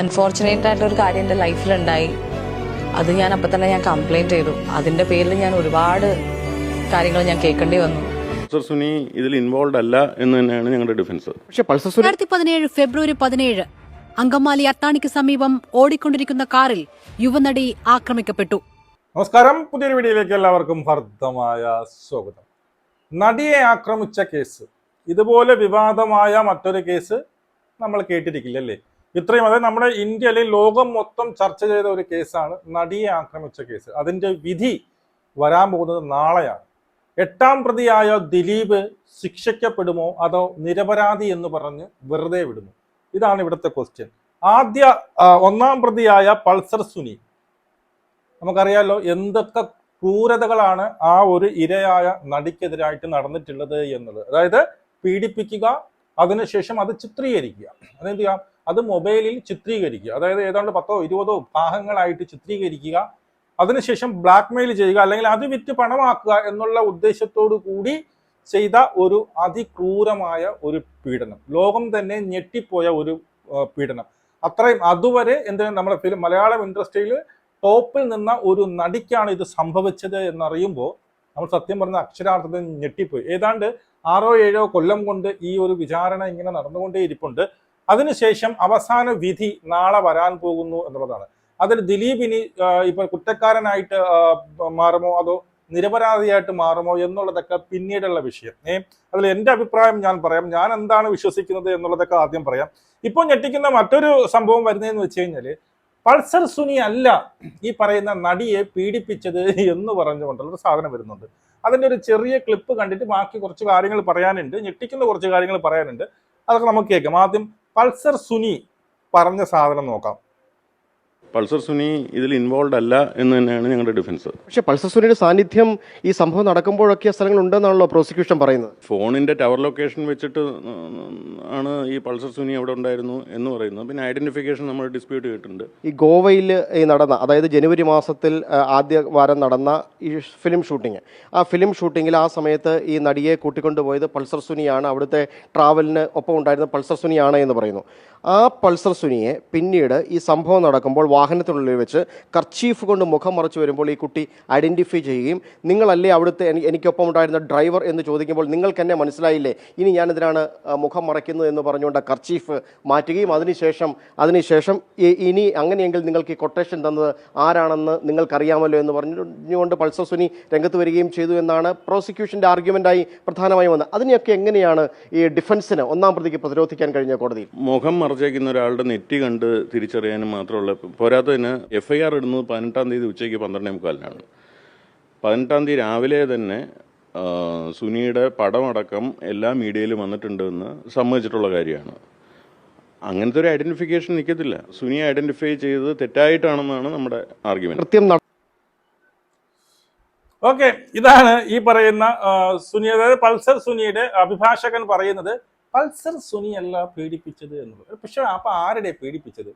Unfortunate ആയിട്ടുള്ള ഒരു കാര്യം എന്റെ ലൈഫിലുണ്ടായി. അത് ഞാൻ അപ്പം തന്നെ ഞാൻ കംപ്ലൈന്റ് ചെയ്തു. അതിന്റെ പേരിൽ ഞാൻ ഒരുപാട് കാര്യങ്ങൾ ഞാൻ കേൾക്കേണ്ടി വന്നു. സുനി ഇതിൽ ഇൻവോൾവ് അല്ല എന്ന് തന്നെയാണ് ഞങ്ങളുടെ ഡിഫൻസ് പക്ഷേ പൾസർ രണ്ടായിരത്തി പതിനേഴ് ഫെബ്രുവരി പതിനേഴ് അങ്കമാലി അത്താണിക്ക് സമീപം ഓടിക്കൊണ്ടിരിക്കുന്ന കാറിൽ യുവനടി ആക്രമിക്കപ്പെട്ടു. നമസ്കാരം. പുതിയൊരു വീഡിയോയിലേക്ക് എല്ലാവർക്കും ഹർദ്ദമായ സ്വാഗതം. നടിയെ ആക്രമിച്ച കേസ്. ഇതുപോലെ വിവാദമായ മറ്റൊരു കേസ് നമ്മൾ കേട്ടിരിക്കില്ല അല്ലേ ഇത്രയും അതായത് നമ്മുടെ ഇന്ത്യയിൽ ലോകം മൊത്തം ചർച്ച ചെയ്ത ഒരു കേസാണ് നടിയെ ആക്രമിച്ച കേസ്. അതിന്റെ വിധി വരാൻ പോകുന്നത് നാളെയാണ്. എട്ടാം പ്രതിയായ ദിലീപ് ശിക്ഷിക്കപ്പെടുമോ അതോ നിരപരാധി എന്ന് പറഞ്ഞ് വെറുതെ വിടുമോ ഇതാണ് ഇവിടുത്തെ ക്വസ്റ്റ്യൻ ആദ്യ ഒന്നാം പ്രതിയായ പൾസർ സുനി നമുക്കറിയാലോ എന്തൊക്കെ ക്രൂരതകളാണ് ആ ഒരു ഇരയായ നടിക്കെതിരായിട്ട് നടന്നിട്ടുള്ളത് എന്നുള്ളത്. അതായത് പീഡിപ്പിക്കുക അതിനുശേഷം അത് ചിത്രീകരിക്കുക. അതെന്ത് ചെയ്യാം അത് മൊബൈലിൽ ചിത്രീകരിക്കുക. അതായത് ഏതാണ്ട് പത്തോ ഇരുപതോ ഭാഗങ്ങളായിട്ട് ചിത്രീകരിക്കുക. അതിനുശേഷം ബ്ലാക്ക് മെയിൽ ചെയ്യുക അല്ലെങ്കിൽ അത് വിറ്റ് പണമാക്കുക എന്നുള്ള ഉദ്ദേശത്തോടു കൂടി ചെയ്ത ഒരു അതിക്രൂരമായ ഒരു പീഡനം. ലോകം തന്നെ ഞെട്ടിപ്പോയ ഒരു പീഡനം. അത്രയും അതുവരെ എന്തെങ്കിലും നമ്മുടെ ഫിലിം മലയാളം ഇൻഡസ്ട്രിയിൽ ടോപ്പിൽ നിന്ന ഒരു നടിക്കാണ് ഇത് സംഭവിച്ചത് എന്നറിയുമ്പോൾ നമ്മൾ സത്യം പറഞ്ഞ അക്ഷരാർത്ഥത്തിൽ ഞെട്ടിപ്പോയി. ഏതാണ്ട് ആറോ ഏഴോ കൊല്ലം കൊണ്ട് ഈ ഒരു വിചാരണ ഇങ്ങനെ നടന്നുകൊണ്ടേ ഇരിപ്പുണ്ട് അതിനുശേഷം അവസാന വിധി നാളെ വരാൻ പോകുന്നു എന്നുള്ളതാണ്. അതിൽ ദിലീപിനി ഇപ്പൊ കുറ്റക്കാരനായിട്ട് മാറുമോ? അതോ നിരപരാധിയായിട്ട് മാറുമോ എന്നുള്ളതൊക്കെ പിന്നീടുള്ള വിഷയം. ഏ അതിൽ എന്റെ അഭിപ്രായം ഞാൻ പറയാം. ഞാൻ എന്താണ് വിശ്വസിക്കുന്നത് എന്നുള്ളതൊക്കെ ആദ്യം പറയാം. ഇപ്പോൾ ഞെട്ടിക്കുന്ന മറ്റൊരു സംഭവം വരുന്നതെന്ന് വെച്ച് കഴിഞ്ഞാൽ പൾസർ സുനി അല്ല ഈ പറയുന്ന നടിയെ പീഡിപ്പിച്ചത് എന്ന് പറഞ്ഞുകൊണ്ടുള്ള സാധനം വരുന്നുണ്ട്. അതിന്റെ ഒരു ചെറിയ ക്ലിപ്പ് കണ്ടിട്ട് ബാക്കി കുറച്ച് കാര്യങ്ങൾ പറയാനുണ്ട്. ഞെട്ടിക്കുന്ന കുറച്ച് കാര്യങ്ങൾ പറയാനുണ്ട്. അതൊക്കെ നമുക്ക് കേൾക്കാം. ആദ്യം പൾസർ സുനി പറഞ്ഞ സാധനം നോക്കാം. പൾസർ സുനി ഇതിൽ ഇൻവോൾവ് അല്ല എന്ന് തന്നെയാണ് ഞങ്ങളുടെ ഡിഫൻസ് പക്ഷേ പൾസർ സുനിയുടെ സാന്നിധ്യം ഈ സംഭവം നടക്കുമ്പോഴൊക്കെ ആ സ്ഥലങ്ങൾ ഉണ്ടെന്നാണല്ലോ പ്രോസിക്യൂഷൻ പറയുന്നത്. ഫോണിന്റെ ടവർ ലൊക്കേഷൻ വെച്ചിട്ട് ആണ് ഈ പൾസർ സുനി അവിടെ ഉണ്ടായിരുന്നു എന്ന് പറയുന്നത്. പിന്നെ ഐഡന്റിഫിക്കേഷൻ നമ്മൾ ഡിസ്പ്യൂട്ട് ചെയ്തിട്ടുണ്ട്. ഈ ഗോവയിൽ ഈ നടന്ന അതായത് ജനുവരി മാസത്തിൽ ആദ്യ വാരം നടന്ന ഈ ഫിലിം ഷൂട്ടിംഗ് ആ ഫിലിം ഷൂട്ടിങ്ങിൽ ആ സമയത്ത് ഈ നടിയെ കൂട്ടിക്കൊണ്ടുപോയത് പൾസർ സുനിയാണ്. അവിടുത്തെ ട്രാവലിന് ഒപ്പം ഉണ്ടായിരുന്ന പൾസർ സുനിയാണ് എന്ന് പറയുന്നു. ആ പൾസർ സുനിയെ പിന്നീട് ഈ സംഭവം നടക്കുമ്പോൾ വാഹനത്തിനുള്ളിൽ വെച്ച് കർച്ചീഫ് കൊണ്ട് മുഖം മറച്ചു വരുമ്പോൾ ഈ കുട്ടി ഐഡന്റിഫൈ ചെയ്യുകയും നിങ്ങളല്ലേ അവിടുത്തെ എനിക്കൊപ്പം ഉണ്ടായിരുന്ന ഡ്രൈവർ? എന്ന് ചോദിക്കുമ്പോൾ നിങ്ങൾക്കെന്നെ മനസ്സിലായില്ലേ? ഇനി ഞാനിതിനാണ് മുഖം മറയ്ക്കുന്നത് എന്ന് പറഞ്ഞുകൊണ്ട് കർച്ചീഫ് മാറ്റുകയും അതിനുശേഷം അതിനുശേഷം ഇനി അങ്ങനെയെങ്കിൽ നിങ്ങൾക്ക് ഈ കൊട്ടേഷൻ തന്നത് ആരാണെന്ന് നിങ്ങൾക്കറിയാമല്ലോ എന്ന് പറഞ്ഞുകൊണ്ട് പൾസർ സുനി രംഗത്ത് വരികയും ചെയ്തു എന്നാണ് പ്രോസിക്യൂഷന്റെ ആർഗ്യുമെന്റായി പ്രധാനമായും വന്നത്. അതിനെയൊക്കെ എങ്ങനെയാണ് ഈ ഡിഫൻസിന് ഒന്നാം പ്രതിക്ക് പ്രതിരോധിക്കാൻ കഴിഞ്ഞ കോടതി മുഖം മറച്ചേക്കുന്ന ഒരാളുടെ നെറ്റി കണ്ട് തിരിച്ചറിയാനും മാത്രമുള്ള പോരാത്തതിന് എഫ് ഐ ആർ ഇടുന്നത് പതിനെട്ടാം തീയതി ഉച്ചയ്ക്ക് പന്ത്രണ്ടേ മുക്കാലിനാണ്. പതിനെട്ടാം തീയതി രാവിലെ തന്നെ സുനിയുടെ പടമടക്കം എല്ലാ മീഡിയയിലും വന്നിട്ടുണ്ടെന്ന് സമ്മതിച്ചിട്ടുള്ള കാര്യമാണ്. അങ്ങനത്തെ ഒരു ഐഡന്റിഫിക്കേഷൻ നിൽക്കത്തില്ല സുനിയെ ഐഡന്റിഫൈ ചെയ്തത് തെറ്റായിട്ടാണെന്നാണ് നമ്മുടെ ആർഗ്യുമെന്റ്. കൃത്യം ഓക്കെ ഇതാണ് ഈ പറയുന്ന സുനി അതായത് പൾസർ സുനിയുടെ അഭിഭാഷകൻ പറയുന്നത് പൾസർ സുനിയല്ല പീഡിപ്പിച്ചത് എന്നുള്ളത്. പക്ഷെ അപ്പൊ ആരുടെ പീഡിപ്പിച്ചത്?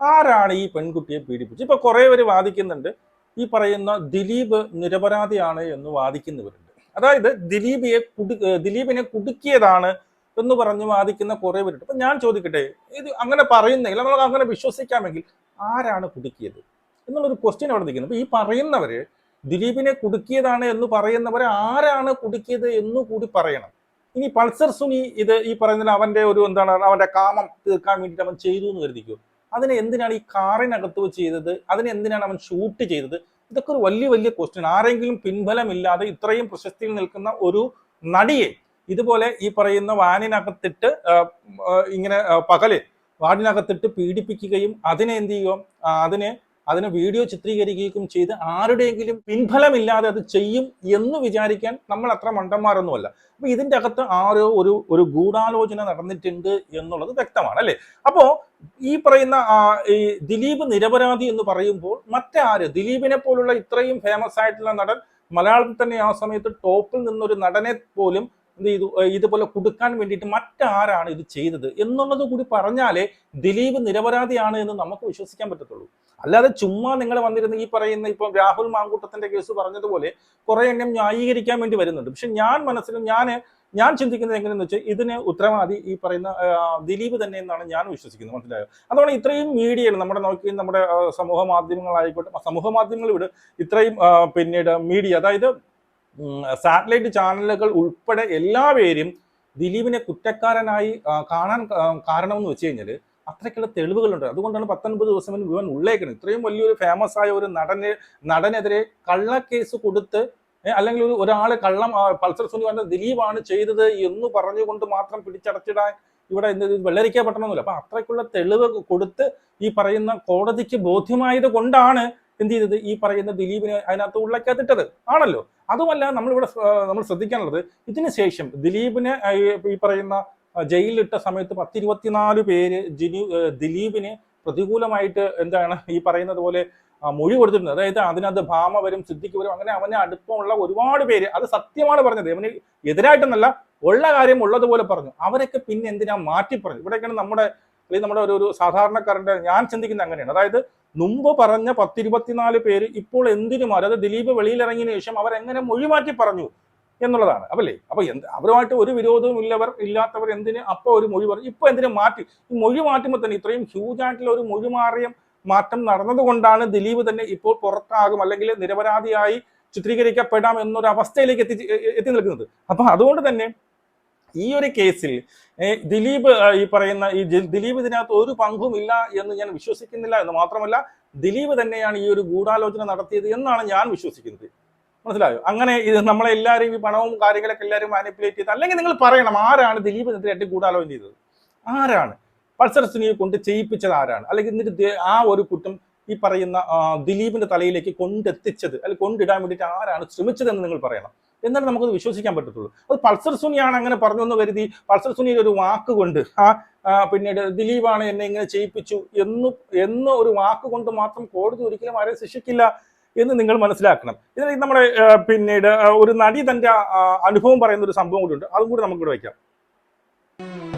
ആരാണ് ഈ പെൺകുട്ടിയെ പീഡിപ്പിച്ചത്? ഇപ്പൊ കുറെ പേര് വാദിക്കുന്നുണ്ട്. ഈ പറയുന്ന ദിലീപ് നിരപരാധിയാണ് എന്ന് വാദിക്കുന്നവരുണ്ട്. അതായത് ദിലീപിയെ കുടി ദിലീപിനെ കുടുക്കിയതാണ് എന്ന് പറഞ്ഞ് വാദിക്കുന്ന കുറെ പേരുണ്ട്. അപ്പൊ ഞാൻ ചോദിക്കട്ടെ ഇത് അങ്ങനെ പറയുന്നെങ്കിൽ നമ്മൾ അങ്ങനെ വിശ്വസിക്കാമെങ്കിൽ ആരാണ് കുടുക്കിയത്? എന്നുള്ളൊരു ക്വസ്റ്റ്യൻ അവിടെ നിൽക്കുന്നത് അപ്പൊ ഈ പറയുന്നവര് ദിലീപിനെ കുടുക്കിയതാണ് എന്ന് പറയുന്നവരെ ആരാണ് കുടുക്കിയത് എന്ന് കൂടി പറയണം. ഇനി പൾസർ സുനി ഇത് ഈ പറയുന്ന അവന്റെ ഒരു എന്താണ് അവന്റെ കാമം തീർക്കാൻ വേണ്ടിയിട്ട് അവൻ ചെയ്തു എന്ന് കരുതിക്കോ? അതിനെ എന്തിനാണ് ഈ കാറിനകത്ത് വെച്ച് ചെയ്തത്? അതിനെ എന്തിനാണ് അവൻ ഷൂട്ട് ചെയ്തത്? ഇതൊക്കെ ഒരു വലിയ വലിയ ക്വസ്റ്റ്യൻ ആരെങ്കിലും പിൻബലമില്ലാതെ ഇത്രയും പ്രശസ്തിയിൽ നിൽക്കുന്ന ഒരു നടിയെ ഇതുപോലെ ഈ പറയുന്ന വാനിനകത്തിട്ട് ഇങ്ങനെ പകൽ വാടിനകത്തിട്ട് പീഡിപ്പിക്കുകയും അതിനെ എന്ത് ചെയ്യുക അതിനെ അതിനെ വീഡിയോ ചിത്രീകരിക്കുകയും ചെയ്ത് ആരുടെയെങ്കിലും പിൻഫലമില്ലാതെ അത് ചെയ്യും എന്ന് വിചാരിക്കാൻ നമ്മൾ അത്ര മണ്ടന്മാരൊന്നുമല്ല. അപ്പൊ ഇതിന്റെ അകത്ത് ആരോ ഒരു ഒരു ഗൂഢാലോചന നടന്നിട്ടുണ്ട് എന്നുള്ളത് വ്യക്തമാണ് അല്ലേ? അപ്പോ ഈ പറയുന്ന ഈ ദിലീപ് നിരപരാധി എന്ന് പറയുമ്പോൾ മറ്റാര്? ദിലീപിനെ പോലുള്ള ഇത്രയും ഫേമസ് ആയിട്ടുള്ള നടൻ മലയാളത്തിൽ തന്നെ ആ സമയത്ത് ടോപ്പിൽ നിന്നൊരു നടനെ പോലും എന്ത് ചെയ്തു? ഇതുപോലെ കൊടുക്കാൻ വേണ്ടിയിട്ട് മറ്റാരാണ് ഇത് ചെയ്തത്? എന്നുള്ളത് കൂടി പറഞ്ഞാലേ ദിലീപ് നിരപരാധിയാണ് എന്ന് നമുക്ക് വിശ്വസിക്കാൻ പറ്റത്തുള്ളൂ. അല്ലാതെ ചുമ്മാ നിങ്ങൾ വന്നിരുന്ന ഈ പറയുന്ന ഇപ്പം രാഹുൽ മാങ്കൂട്ടത്തിന്റെ കേസ് പറഞ്ഞതുപോലെ കുറെ എണ്ണം ന്യായീകരിക്കാൻ വേണ്ടി വരുന്നുണ്ട്. പക്ഷെ ഞാൻ മനസ്സിലും ഞാൻ ഞാൻ ചിന്തിക്കുന്നത് എങ്ങനെയെന്ന് വെച്ചാൽ ഇതിന് ഉത്തരവാദി ഈ പറയുന്ന ദിലീപ് തന്നെ എന്നാണ് ഞാൻ വിശ്വസിക്കുന്നത്. മനസ്സിലായോ? അതുകൊണ്ട് ഇത്രയും മീഡിയകൾ നമ്മുടെ നോക്കി നമ്മുടെ സമൂഹ മാധ്യമങ്ങളായിക്കോട്ടെ സമൂഹ മാധ്യമങ്ങൾ ഇവിടെ ഇത്രയും പിന്നീട് മീഡിയ അതായത് സാറ്റലൈറ്റ് ചാനലുകൾ ഉൾപ്പെടെ എല്ലാവരും ദിലീപിനെ കുറ്റക്കാരനായി കാണാൻ കാരണമെന്ന് വെച്ച് കഴിഞ്ഞാൽ അത്രയ്ക്കുള്ള തെളിവുകളുണ്ട്. അതുകൊണ്ടാണ് പത്തൊൻപത് ദിവസം മുൻപ് ഇവൻ ഉള്ളേക്കുന്നത്. ഇത്രയും വലിയൊരു ഫേമസ് ആയ ഒരു നടന് നടനെതിരെ കള്ളക്കേസ് കൊടുത്ത് അല്ലെങ്കിൽ ഒരു ഒരാളെ കള്ളം പൾസർ സുനി പറഞ്ഞ ദിലീപാണ് ചെയ്തത് എന്ന് പറഞ്ഞുകൊണ്ട് മാത്രം പിടിച്ചടച്ചിടാൻ ഇവിടെ വെള്ളരിക്കാൻ പറ്റണമെന്നില്ല അപ്പൊ അത്രയ്ക്കുള്ള തെളിവ് കൊടുത്ത് ഈ പറയുന്ന കോടതിക്ക് ബോധ്യമായത് കൊണ്ടാണ് എന്ത് ചെയ്തത്? ഈ പറയുന്ന ദിലീപിനെ അതിനകത്ത് ഉള്ളക്കകത്തിട്ടത് ആണല്ലോ. അതുമല്ല നമ്മളിവിടെ നമ്മൾ ശ്രദ്ധിക്കാനുള്ളത് ഇതിനുശേഷം ദിലീപിനെ ഈ- പറയുന്ന ജയിലിലിട്ട സമയത്ത് പത്തിരുപത്തിനാല് പേര് ജിനി ദിലീപിന് പ്രതികൂലമായിട്ട് എന്താണ് ഈ പറയുന്നത് പോലെ മൊഴി കൊടുത്തിട്ടുണ്ട്. അതായത് അതിനകത്ത് ഭാമ വരും സിദ്ധിക്ക് വരും അങ്ങനെ അവന് അടുപ്പമുള്ള ഒരുപാട് പേര്. അത് സത്യമാണ് പറഞ്ഞത്. അവന് എതിരായിട്ടെന്നല്ല ഉള്ള കാര്യം ഉള്ളതുപോലെ പറഞ്ഞു. അവരൊക്കെ പിന്നെ എന്തിനാ മാറ്റി പറഞ്ഞു ഇവിടെയൊക്കെയാണ് നമ്മുടെ അല്ലെങ്കിൽ നമ്മുടെ ഒരു ഒരു സാധാരണക്കാരന്റെ ഞാൻ ചിന്തിക്കുന്നത് അങ്ങനെയാണ്. അതായത് മുമ്പ് പറഞ്ഞ പത്തിരുപത്തിനാല് പേര് ഇപ്പോൾ എന്തിനു മാറി? അത് ദിലീപ് വെളിയിലിറങ്ങിയതിനു ശേഷം അവരെങ്ങനെ മൊഴി മാറ്റി പറഞ്ഞു എന്നുള്ളതാണ്. അപ്പല്ലേ? അപ്പൊ എന്ത് അവരുമായിട്ട് ഒരു വിരോധവും ഇല്ലവർ ഇല്ലാത്തവർ എന്തിന് അപ്പൊ ഒരു മൊഴി പറഞ്ഞു ഇപ്പൊ എന്തിനു മാറ്റി? ഈ മൊഴി മാറ്റുമ്പോൾ തന്നെ ഇത്രയും ഹ്യൂജ് ആയിട്ടുള്ള ഒരു മൊഴി മാറിയ മാറ്റം നടന്നതുകൊണ്ടാണ് ദിലീപ് തന്നെ ഇപ്പോൾ പുറത്താകും അല്ലെങ്കിൽ നിരപരാധിയായി ചിത്രീകരിക്കപ്പെടാം എന്നൊരു അവസ്ഥയിലേക്ക് എത്തി എത്തി നിൽക്കുന്നത്. അപ്പൊ അതുകൊണ്ട് തന്നെ ഈ ഒരു കേസിൽ ദിലീപ് ഈ പറയുന്ന ഈ ദിലീപ് ഇതിനകത്ത് ഒരു പങ്കും ഇല്ല എന്ന് ഞാൻ വിശ്വസിക്കുന്നില്ല എന്ന് മാത്രമല്ല ദിലീപ് തന്നെയാണ് ഈ ഒരു ഗൂഢാലോചന നടത്തിയത് എന്നാണ് ഞാൻ വിശ്വസിക്കുന്നത്. മനസ്സിലായോ? അങ്ങനെ ഇത് നമ്മളെ എല്ലാവരും ഈ പണവും കാര്യങ്ങളൊക്കെ എല്ലാവരും മാനിപ്പുലേറ്റ് ചെയ്ത് അല്ലെങ്കിൽ നിങ്ങൾ പറയണം ആരാണ് ദിലീപിനെതിരായിട്ട് ഗൂഢാലോചന ചെയ്തത്? ആരാണ്? പൾസർ സുനിയെ കൊണ്ട് ചെയ്യിപ്പിച്ചത് ആരാണ്? അല്ലെങ്കിൽ എന്നിട്ട് ആ ഒരു കുറ്റം ഈ പറയുന്ന ദിലീപിന്റെ തലയിലേക്ക് കൊണ്ടെത്തിച്ചത് അല്ലെങ്കിൽ കൊണ്ടിടാൻ വേണ്ടിയിട്ട് ആരാണ് ശ്രമിച്ചതെന്ന് നിങ്ങൾ പറയണം. എന്നാലും നമുക്കത് വിശ്വസിക്കാൻ പറ്റത്തുള്ളൂ. അത് പൾസർ സുനിയാണ് അങ്ങനെ പറഞ്ഞു എന്ന് കരുതി പൾസർ സുനിയുടെ ഒരു വാക്ക് കൊണ്ട് ആ, പിന്നീട് ദിലീപാണ് എന്നെ ഇങ്ങനെ ചെയ്യിപ്പിച്ചു എന്ന് എന്ന് ഒരു വാക്ക് കൊണ്ട് മാത്രം കോടതി ഒരിക്കലും ആരെയും ശിക്ഷിക്കില്ല. എന്ന് നിങ്ങൾ മനസ്സിലാക്കണം. ഇതിൽ നമ്മുടെ പിന്നീട് ഒരു നടി തന്റെ അനുഭവം പറയുന്ന ഒരു സംഭവം കൂടി ഉണ്ട്. അതും കൂടി നമുക്ക് ഇവിടെ വയ്ക്കാം.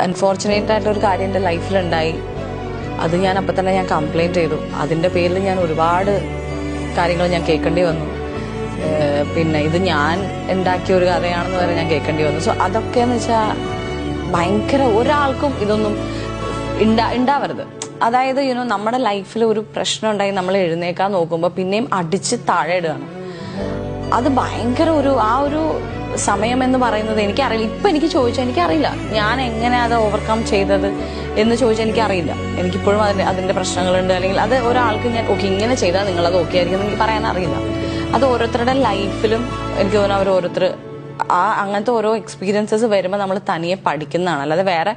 അൺഫോർച്ചുനേറ്റ് ആയിട്ടുള്ള ഒരു കാര്യം എന്റെ ലൈഫിലുണ്ടായി. അത് ഞാൻ അപ്പം തന്നെ ഞാൻ കംപ്ലൈന്റ് ചെയ്തു. അതിന്റെ പേരിൽ ഞാൻ ഒരുപാട് കാര്യങ്ങൾ ഞാൻ കേൾക്കേണ്ടി വന്നു. പിന്നെ ഇത് ഞാൻ ഉണ്ടാക്കിയ ഒരു കഥയാണെന്ന് വരെ ഞാൻ കേൾക്കേണ്ടി വന്നു. സോ അതൊക്കെയെന്ന് വെച്ചാൽ ഭയങ്കര ഒരാൾക്കും ഇതൊന്നും ഉണ്ടാ ഉണ്ടാവരുത് അതായത് യുനോ നമ്മുടെ ലൈഫിൽ ഒരു പ്രശ്നം ഉണ്ടായി നമ്മൾ എഴുന്നേക്കാൻ നോക്കുമ്പോൾ പിന്നെയും അടിച്ച് താഴെ ഇടുകയാണ്. അത് ഭയങ്കര ഒരു ആ ഒരു സമയം എന്ന് പറയുന്നത് എനിക്കറിയില്ല. ഇപ്പം എനിക്ക് ചോദിച്ചാൽ എനിക്കറിയില്ല. ഞാൻ എങ്ങനെ അത് ഓവർകം ചെയ്തത് എന്ന് ചോദിച്ചാൽ എനിക്കറിയില്ല. എനിക്കിപ്പോഴും അതിന്റെ അതിന്റെ പ്രശ്നങ്ങളുണ്ട്. അല്ലെങ്കിൽ അത് ഒരാൾക്ക് ഞാൻ ഓക്കെ ഇങ്ങനെ ചെയ്താൽ നിങ്ങളത് ഓക്കെ ആയിരിക്കും എന്ന് എനിക്ക് പറയാൻ അറിയില്ല. അത് ഓരോരുത്തരുടെ ലൈഫിലും എനിക്ക് തോന്നുന്നു അവർ ഓരോരുത്തർ ആ അങ്ങനത്തെ ഓരോ എക്സ്പീരിയൻസസ് വരുമ്പോൾ നമ്മൾ തനിയെ പഠിക്കുന്നതാണ്. അല്ലാതെ വേറെ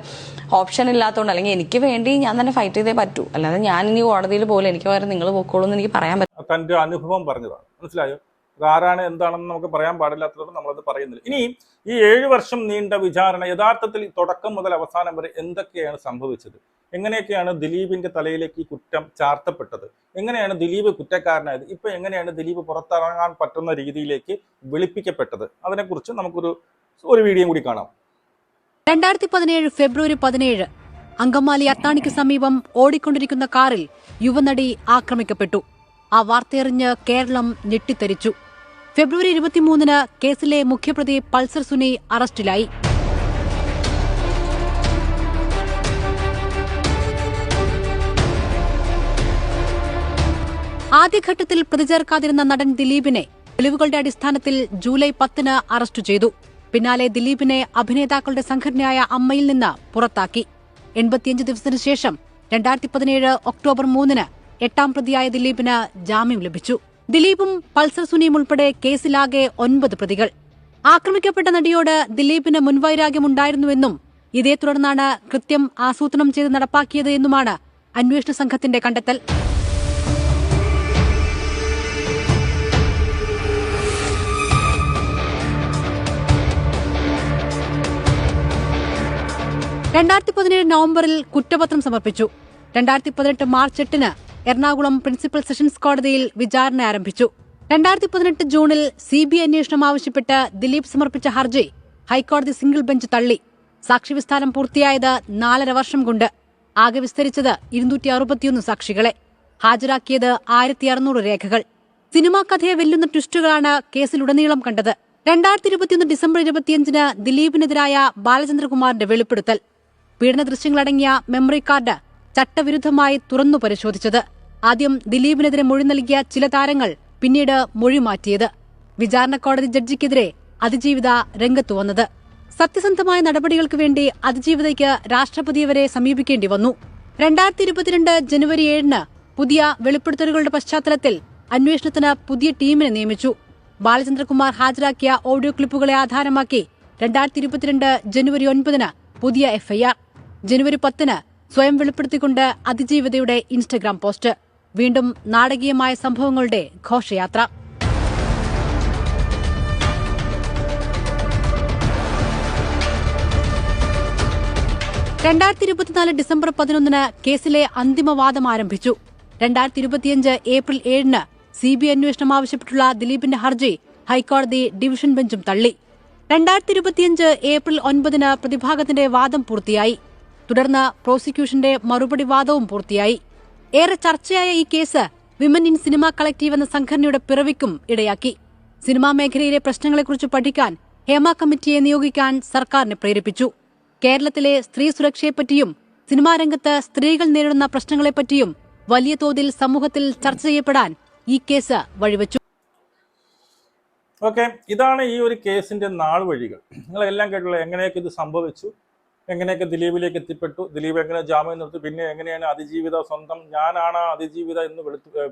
ഓപ്ഷൻ ഇല്ലാത്തതുകൊണ്ട് അല്ലെങ്കിൽ എനിക്ക് വേണ്ടി ഞാൻ തന്നെ ഫൈറ്റ് ചെയ്തേ പറ്റൂ. അല്ലാതെ ഞാൻ ഇനി കോടതിയിൽ പോലും എനിക്ക് പകരം നിങ്ങൾ പോക്കോളൂ എന്ന് എനിക്ക് പറയാൻ പറ്റും. തന്റെ അനുഭവം പറഞ്ഞതാണ്. മനസ്സിലായോ? ആരാണ് എന്താണെന്ന് നമുക്ക് പറയാൻ പാടില്ലാത്തതോടെ നമ്മളത് പറയുന്നില്ല. ഇനി ഈ ഏഴു വർഷം നീണ്ട വിചാരണ യഥാർത്ഥത്തിൽ തുടക്കം മുതൽ അവസാനം വരെ എന്തൊക്കെയാണ് സംഭവിച്ചത്? എങ്ങനെയൊക്കെയാണ് ദിലീപിന്റെ തലയിലേക്ക് ഈ കുറ്റം ചാർത്തപ്പെട്ടത്? എങ്ങനെയാണ് ദിലീപ് കുറ്റക്കാരനായത്? ഇപ്പൊ എങ്ങനെയാണ് ദിലീപ് പുറത്തിറങ്ങാൻ പറ്റുന്ന രീതിയിലേക്ക് വിളിപ്പിക്കപ്പെട്ടത്? അതിനെക്കുറിച്ച് നമുക്കൊരു ഒരു വീഡിയോ കൂടി കാണാം. രണ്ടായിരത്തി പതിനേഴ് ഫെബ്രുവരി പതിനേഴ് അങ്കമാലി അത്താണിക്ക് സമീപം ഓടിക്കൊണ്ടിരിക്കുന്ന കാറിൽ യുവനടി ആക്രമിക്കപ്പെട്ടു. ആ വാർത്തയറിഞ്ഞ് കേരളം ഞെട്ടിത്തരിച്ചു ഫെബ്രുവരി ഇരുപത്തിമൂന്നിന് കേസിലെ മുഖ്യപ്രതി പൾസർ സുനി അറസ്റ്റിലായി. ആദ്യഘട്ടത്തിൽ പ്രതിചേർക്കാതിരുന്ന നടൻ ദിലീപിനെ തെളിവുകളുടെ അടിസ്ഥാനത്തിൽ ജൂലൈ പത്തിന് അറസ്റ്റ് ചെയ്തു. പിന്നാലെ ദിലീപിനെ അഭിനേതാക്കളുടെ സംഘടനയായ അമ്മയിൽ നിന്ന് പുറത്താക്കി. എൺപത്തിയഞ്ച് ദിവസത്തിനു ശേഷം രണ്ടായിരത്തി പതിനേഴ് ഒക്ടോബർ മൂന്നിന് എട്ടാം പ്രതിയായ ദിലീപിന് ജാമ്യം ലഭിച്ചു. ദിലീപും പൾസർ സുനിയും ഉൾപ്പെടെ കേസിലാകെ ഒൻപത് പ്രതികൾ. ആക്രമിക്കപ്പെട്ട നടിയോട് ദിലീപിന് മുൻവൈരാഗ്യമുണ്ടായിരുന്നുവെന്നും ഇതേ തുടർന്നാണ് കൃത്യം ആസൂത്രണം ചെയ്ത് നടപ്പാക്കിയത് എന്നുമാണ് അന്വേഷണ സംഘത്തിന്റെ കണ്ടെത്തൽ. രണ്ടായിരത്തി പതിനേഴ് നവംബറിൽ കുറ്റപത്രം സമർപ്പിച്ചു. രണ്ടായിരത്തി പതിനെട്ട് മാർച്ച് എട്ടിന് എറണാകുളം പ്രിൻസിപ്പൽ സെഷൻസ് കോടതിയിൽ വിചാരണ ആരംഭിച്ചു. രണ്ടായിരത്തി പതിനെട്ട് ജൂണിൽ സി ബി അന്വേഷണം ആവശ്യപ്പെട്ട് ദിലീപ് സമർപ്പിച്ച ഹർജി ഹൈക്കോടതി സിംഗിൾ ബെഞ്ച് തള്ളി. സാക്ഷിവിസ്താരം പൂർത്തിയായത് നാലര വർഷം കൊണ്ട്. ആകെ വിസ്തരിച്ചത് ഇരുന്നൂറ്റി അറുപത്തിയൊന്ന് സാക്ഷികളെ. ഹാജരാക്കിയത് ആയിരത്തി അറുന്നൂറ് രേഖകൾ. സിനിമാ കഥയെ വെല്ലുന്ന ട്വിസ്റ്റുകളാണ് കേസിലുടനീളം കണ്ടത്. രണ്ടായിരത്തി ഇരുപത്തിയൊന്ന് ഡിസംബർ ഇരുപത്തിയഞ്ചിന് ദിലീപിനെതിരായ ബാലചന്ദ്രകുമാറിന്റെ വെളിപ്പെടുത്തൽ. പീഡന ദൃശ്യങ്ങളടങ്ങിയ മെമ്മറി കാർഡ് ചട്ടവിരുദ്ധമായി തുറന്നു പരിശോധിച്ചത്. ആദ്യം ദിലീപിനെതിരെ മൊഴി നൽകിയ ചില താരങ്ങൾ പിന്നീട് മൊഴി മാറ്റിയത്. വിചാരണ കോടതി ജഡ്ജിക്കെതിരെ അതിജീവിത രംഗത്തു വന്നത്. സത്യസന്ധമായ നടപടികൾക്ക് വേണ്ടി അതിജീവിതയ്ക്ക് രാഷ്ട്രപതിയെ വരെ സമീപിക്കേണ്ടി വന്നു. രണ്ടായിരത്തി ഇരുപത്തിരണ്ട് ജനുവരി ഏഴിന് പുതിയ വെളിപ്പെടുത്തലുകളുടെ പശ്ചാത്തലത്തിൽ അന്വേഷണത്തിന് പുതിയ ടീമിനെ നിയമിച്ചു. ബാലചന്ദ്രകുമാർ ഹാജരാക്കിയ ഓഡിയോ ക്ലിപ്പുകളെ ആധാരമാക്കി രണ്ടായിരത്തി ഇരുപത്തിരണ്ട് ജനുവരി ഒൻപതിന് പുതിയ എഫ്ഐആർ. ജനുവരി പത്തിന് സ്വയം വെളിപ്പെടുത്തിക്കൊണ്ട് അതിജീവിതയുടെ ഇൻസ്റ്റഗ്രാം പോസ്റ്റ്. വീണ്ടും നാടകീയമായ സംഭവങ്ങളുടെ ഘോഷയാത്ര. രണ്ടായിരത്തി ഇരുപത്തിനാല് ഡിസംബർ പതിനൊന്നിന് കേസിലെ അന്തിമവാദം ആരംഭിച്ചു. രണ്ടായിരത്തി ഇരുപത്തിയഞ്ച് ഏപ്രിൽ ഏഴിന് സി ബി അന്വേഷണം ആവശ്യപ്പെട്ടുള്ള ദിലീപിന്റെ ഹർജി ഹൈക്കോടതി ഡിവിഷൻ ബെഞ്ചും തള്ളി. രണ്ടായിരത്തി ഇരുപത്തിയഞ്ച് ഏപ്രിൽ ഒൻപതിന് പ്രതിഭാഗത്തിന്റെ വാദം പൂർത്തിയായി. തുടർന്ന് പ്രോസിക്യൂഷന്റെ മറുപടി വാദവും പൂർത്തിയായി. ഏറെ ചർച്ചയായ ഈ case women in cinema collective എന്ന സംഘടനയുടെ പിറവിക്കും ഇടയാക്കി. സിനിമാ മേഖലയിലെ പ്രശ്നങ്ങളെക്കുറിച്ച് പഠിക്കാൻ ഹേമ കമ്മിറ്റിയെ നിയോഗിക്കാൻ സർക്കാരിനെ പ്രേരിപ്പിച്ചു. കേരളത്തിലെ സ്ത്രീ സുരക്ഷയെപ്പറ്റിയും സിനിമാ രംഗത്ത് സ്ത്രീകൾ നേരിടുന്ന പ്രശ്നങ്ങളെപ്പറ്റിയും വലിയ തോതിൽ സമൂഹത്തിൽ ചർച്ച ചെയ്യപ്പെടാൻ ഈ കേസ് വഴിവെച്ചു. ഓക്കെ ഇതാണ് ഈ ഒരു കേസിന്റെ നാൾ വഴികൾ. നിങ്ങളെല്ലാം കേട്ടുള്ള എങ്ങനെയൊക്കെ ഇത് സംഭവിച്ചു? എങ്ങനെയൊക്കെ ദിലീപിലേക്ക് എത്തിപ്പെട്ടു? ദിലീപ് എങ്ങനെ ജാമ്യം നിർത്തി? പിന്നെ എങ്ങനെയാണ് അതിജീവിത സ്വന്തം ഞാനാണ് അതിജീവിത എന്ന്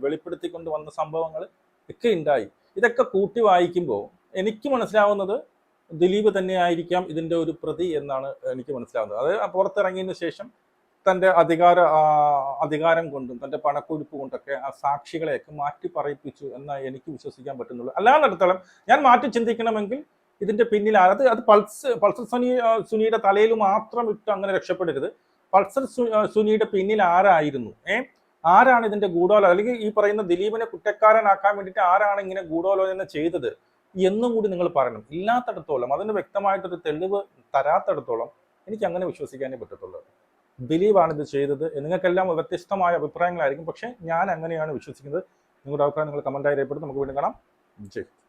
വെളിപ്പെടുത്തിക്കൊണ്ട് വന്ന സംഭവങ്ങൾ ഒക്കെ ഉണ്ടായി. ഇതൊക്കെ കൂട്ടി വായിക്കുമ്പോൾ എനിക്ക് മനസ്സിലാവുന്നത് ദിലീപ് തന്നെ ആയിരിക്കാം ഇതിന്റെ ഒരു പ്രതി എന്നാണ് എനിക്ക് മനസ്സിലാവുന്നത്. അത് പുറത്തിറങ്ങിയതിന് ശേഷം തന്റെ അധികാര അധികാരം കൊണ്ടും തന്റെ പണക്കൊഴുപ്പ് കൊണ്ടൊക്കെ ആ സാക്ഷികളെയൊക്കെ മാറ്റി പറയിപ്പിച്ചു എന്നാണ് എനിക്ക് വിശ്വസിക്കാൻ പറ്റുന്നുള്ളൂ. അല്ലാന്നിടത്തോളം ഞാൻ മാറ്റി ചിന്തിക്കണമെങ്കിൽ ഇതിന്റെ പിന്നിൽ അത് അത് പൾസ് പൾസർ സുനി സുനിയുടെ തലയിൽ മാത്രം ഇട്ട് അങ്ങനെ രക്ഷപ്പെടരുത്. പൾസർ സുനിയുടെ പിന്നിൽ ആരായിരുന്നു? ഏ? ആരാണ് ഇതിന്റെ ഗൂഢാലോചന? അല്ലെങ്കിൽ ഈ പറയുന്ന ദിലീപിനെ കുറ്റക്കാരനാക്കാൻ വേണ്ടിയിട്ട് ആരാണ് ഇങ്ങനെ ഗൂഢാലോചന ചെയ്തത് എന്നും കൂടി നിങ്ങൾ പറയണം. ഇല്ലാത്തടത്തോളം അതിന് വ്യക്തമായിട്ടൊരു തെളിവ് തരാത്തടത്തോളം എനിക്ക് അങ്ങനെ വിശ്വസിക്കാനേ പറ്റത്തുള്ളൂ. ദിലീപാണ് ഇത് ചെയ്തത് നിങ്ങൾക്കെല്ലാം വ്യത്യസ്തമായ അഭിപ്രായങ്ങളായിരിക്കും. പക്ഷേ ഞാൻ അങ്ങനെയാണ് വിശ്വസിക്കുന്നത്. നിങ്ങളുടെ അഭിപ്രായം നിങ്ങൾ കമന്റായി രേഖപ്പെടുത്തി. നമുക്ക് വീണ്ടും കാണാം. ജയ്